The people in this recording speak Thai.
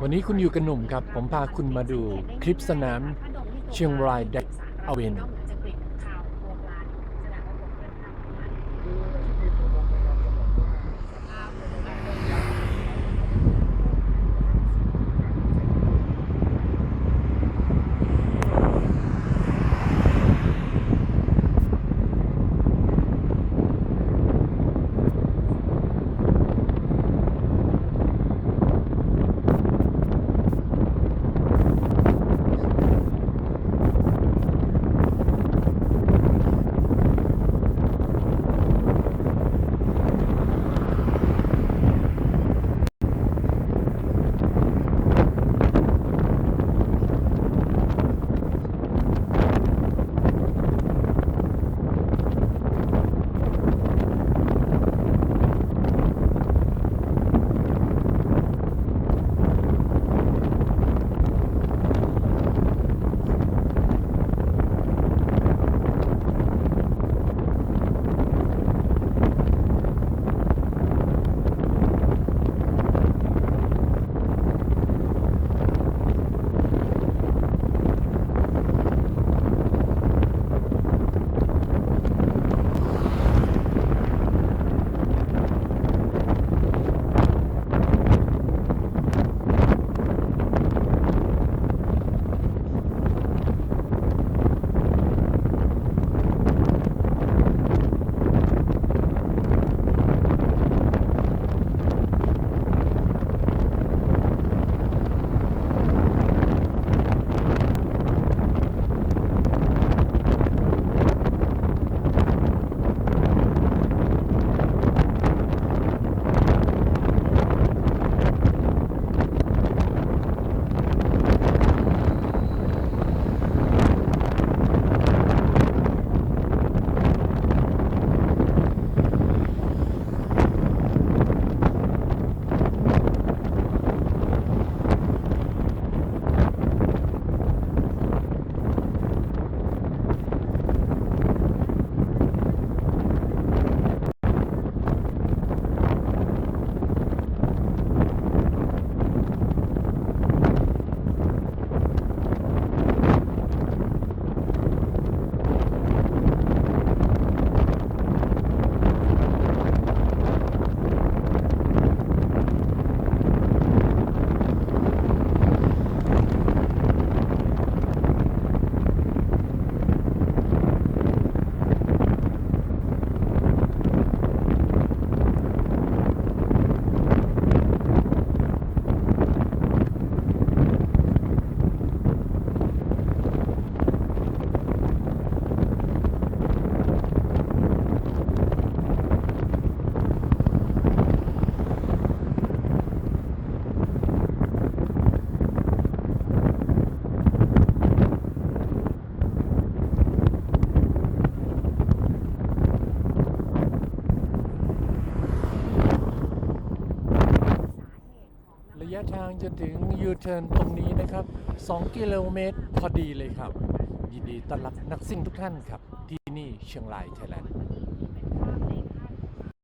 วันนี้คุณอยู่กับหนุ่มครับ ผมพาคุณมาดูคลิปสนามเชียงรายเด็กอเวน ยะทางจะถึงยูเทิร์นตรงนี้นะครับ 2 กิโลเมตรพอดีเลยครับ ยินดีต้อนรับนักซิ่งทุกท่านครับ ที่นี่เชียงรายไทยแลนด์